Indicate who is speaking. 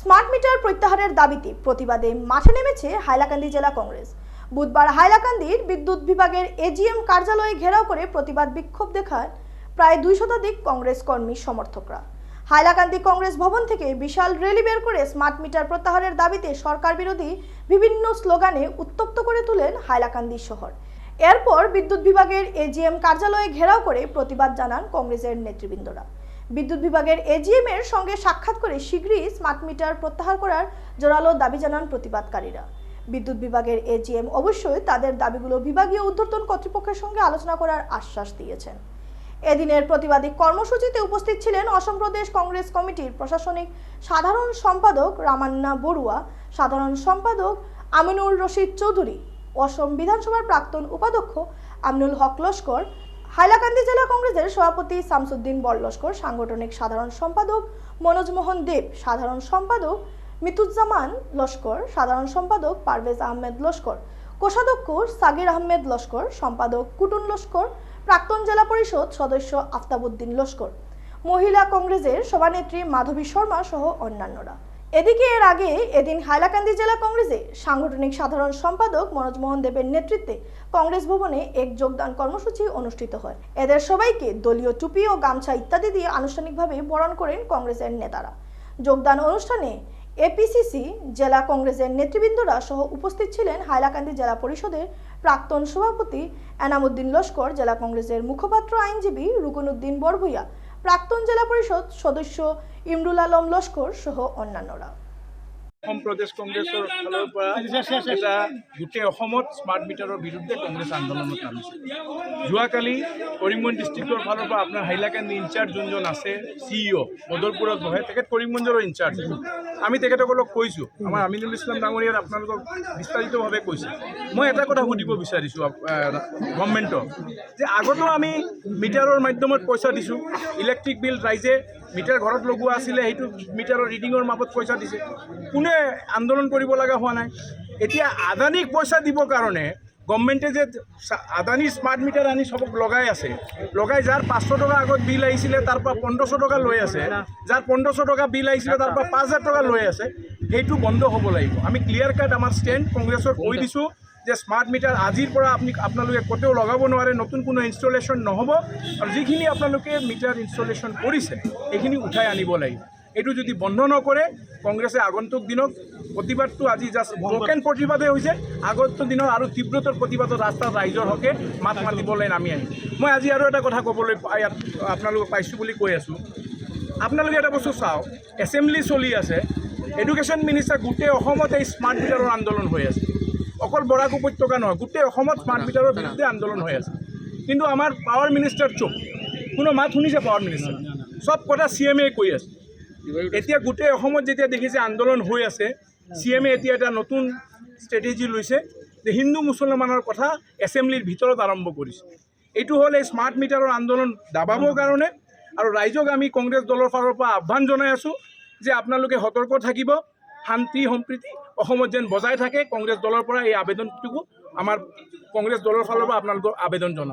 Speaker 1: Smart meter প্রত্যাহারের দাবিতে প্রতিবাদে মাঠে নেমেছে হাইলাকান্দি জেলা কংগ্রেস। বুধবার হাইলাকান্দির বিদ্যুৎ বিভাগের এজিএম কার্যালয়ে ঘেরাও করে প্রতিবাদ বিক্ষোভ দেখায় প্রায় দুই শতাধিক কংগ্রেস কর্মী সমর্থকরা। হাইলাকান্দি কংগ্রেস ভবন থেকে বিশাল র্যালি বের করে স্মার্ট মিটার প্রত্যাহারের দাবিতে সরকার বিরোধী বিভিন্ন স্লোগানে উত্তপ্ত করে তুলেন হাইলাকান্দি শহর। এরপর বিদ্যুৎ বিভাগের এজিএম কার্যালয়ে ঘেরাও করে প্রতিবাদ জানান কংগ্রেসের নেতৃবৃন্দরা। বিদ্যুৎ বিভাগের এজিএম এর সঙ্গে সাক্ষাৎ করে শীঘ্রই স্মার্ট মিটার প্রত্যাহার করার জোরালো দাবি জানান প্রতিবাদকারীরা। বিদ্যুৎ বিভাগের এজিএম অবশ্যই তাদের দাবিগুলো বিভাগীয় ঊর্ধ্বতন কর্তৃপক্ষের সঙ্গে আলোচনা করার আশ্বাস দিয়েছেন। এদিনের প্রতিবাদী কর্মসূচিতে উপস্থিত ছিলেন অসম প্রদেশ কংগ্রেস কমিটির প্রশাসনিক সাধারণ সম্পাদক রামান্না বড়ুয়া, সাধারণ সম্পাদক আমিনুর রশিদ চৌধুরী, অসম বিধানসভার প্রাক্তন উপাধ্যক্ষ আমিনুল হক লস্কর হাইলাকান্দি জেলা কংগ্রেসের সভাপতি শামসুদ্দিন বড়লস্কর সাংগঠনিক সাধারণ সম্পাদক মনোজ মোহন দেব, সাধারণ সম্পাদক মিতুজ্জামান লস্কর, সাধারণ সম্পাদক পারভেজ আহমেদ লস্কর, কোষাধ্যক্ষ সাগির আহমেদ লস্কর, সম্পাদক কুটুন লস্কর, প্রাক্তন জেলা পরিষদ সদস্য আফতাবুদ্দিন লস্কর। মহিলা কংগ্রেসের সভানেত্রী মাধবী শর্মা সহ অন্যান্যরা। এদিকে এর আগে এদিন হাইলাকান্দি জেলা কংগ্রেসে সাংগঠনিক সাধারণ সম্পাদক মনোজ মোহন দেবের নেতৃত্বে কংগ্রেস ভবনে এক যোগদান কর্মসূচি অনুষ্ঠিত হয়। এদের সবাইকে দলীয় টুপি ও গামছা ইত্যাদি দিয়ে আনুষ্ঠানিকভাবে বরণ করেন কংগ্রেসের নেতারা। যোগদান অনুষ্ঠানে এপিসিসি জেলা কংগ্রেসের নেতৃবৃন্দরা সহ উপস্থিত ছিলেন হাইলাকান্দি জেলা পরিষদের প্রাক্তন সভাপতি এনামুদ্দিন লস্কর, জেলা কংগ্রেসের মুখপাত্র আইনজীবী রুকনউদ্দিন বরভুইয়া প্রাক্তন জেলা পরিষদ সদস্য ইমরুল আলম লস্কর সহ অন্যান্যরা।
Speaker 2: অসম প্ৰদেশ কংগ্ৰেছৰ ফালৰ পৰা এটা গোটেই অসমত স্মাৰ্ট মিটাৰৰ বিৰুদ্ধে কংগ্ৰেছ আন্দোলনত নামিছে। যোৱাকালি কৰিমগঞ্জ ডিষ্ট্ৰিক্টৰ ফালৰ পৰা আপোনাৰ হাইলাকান্দি ইনচাৰ্জ যোনজন আছে চি ইঅ' বদৰপুৰত বহে তেখেত কৰিমগঞ্জৰো ইনচাৰ্জ। আমি তেখেতসকলক কৈছোঁ আমাৰ আমিনুল ইছলাম ডাঙৰীয়াত আপোনালোকক বিস্তাৰিতভাৱে কৈছে। মই এটা কথা সুধিব বিচাৰিছোঁ গভৰ্ণমেণ্টক যে আগতো আমি মিটাৰৰ মাধ্যমত পইচা দিছোঁ ইলেক্ট্ৰিক বিল ৰাইজে মিটাৰ ঘৰত লগোৱা আছিলে, সেইটো মিটাৰৰ ৰিডিঙৰ মাপত পইচা দিছে। কোনে আন্দোলন কৰিব লগা হোৱা নাই? এতিয়া আদানীক পইচা দিবৰ কাৰণে গভৰ্ণমেণ্টে যে আদানীৰ স্মাৰ্ট মিটাৰ আনি চবক লগাই আছে, লগাই যাৰ পাঁচশো টকা আগত বিল আহিছিলে, তাৰ পৰা পোন্ধৰশ টকা লৈ আছে, যাৰ পোন্ধৰশ টকা বিল আহিছিলে, তাৰ পৰা পাঁচ হাজাৰ টকা লৈ আছে, সেইটো বন্ধ হ'ব লাগিব। আমি ক্লিয়াৰ কাট আমাৰ ষ্টেণ্ড কংগ্ৰেছক কৈ দিছোঁ। যে স্মাৰ্ট মিটাৰ আজিৰ পৰা আপুনি আপোনালোকে ক'তেও লগাব নোৱাৰে, নতুন কোনো ইনষ্টলেশ্যন নহ'ব আৰু যিখিনি আপোনালোকে মিটাৰ ইনষ্টলেশ্যন কৰিছে, সেইখিনি উঠাই আনিব লাগিব। এইটো যদি বন্ধ নকৰে, কংগ্ৰেছে আগন্তুক দিনত প্ৰতিবাদটো আজি জাষ্ট ব্ৰকেন প্ৰতিবাদে হৈছে। আগন্তুক দিনত আৰু তীব্ৰতৰ প্ৰতিবাদত ৰাস্তাত ৰাইজৰ হকে মাত মাতিবলৈ নামি আহিম মই আজি আৰু এটা কথা ক'বলৈ ইয়াত আপোনালোকক পাইছোঁ বুলি কৈ আছোঁ। আপোনালোকে এটা বস্তু চাওক এছেম্বলি চলি আছে। এডুকেশ্যন মিনিষ্টাৰ গোটেই অসমত এই স্মাৰ্ট মিটাৰৰ আন্দোলন হৈ আছে। অকল বৰাক উপত্যকা নহয়, গোটেই অসমত স্মাৰ্ট মিটাৰৰ বিৰুদ্ধে আন্দোলন হৈ আছে। কিন্তু আমাৰ পাৱাৰ মিনিষ্টাৰ চুপ কোনো মাত শুনিছে পাৱাৰ মিনিষ্টাৰ চব কথা চি এম এ কৈ আছে। এতিয়া গোটেই অসমত যেতিয়া দেখিছে আন্দোলন হৈ আছে চি এম এ এতিয়া এটা নতুন ষ্ট্ৰেটেজি লৈছে যে হিন্দু মুছলমানৰ কথা এছেম্বলিৰ ভিতৰত আৰম্ভ কৰিছে। এইটো হ'ল এই স্মাৰ্ট মিটাৰৰ আন্দোলন দাবাবৰ কাৰণে আৰু ৰাইজক আমি কংগ্ৰেছ দলৰ ফালৰ পৰা আহ্বান জনাই আছোঁ যে আপোনালোকে সতৰ্ক থাকিব। শান্তি সম্প্ৰীতি অসমত যেন বজাই থাকে, কংগ্ৰেছ দলৰ পৰা এই আবেদনটোকো আমাৰ কংগ্ৰেছ দলৰ ফালৰ পৰা আপোনালোকৰ আবেদন জনাওঁ।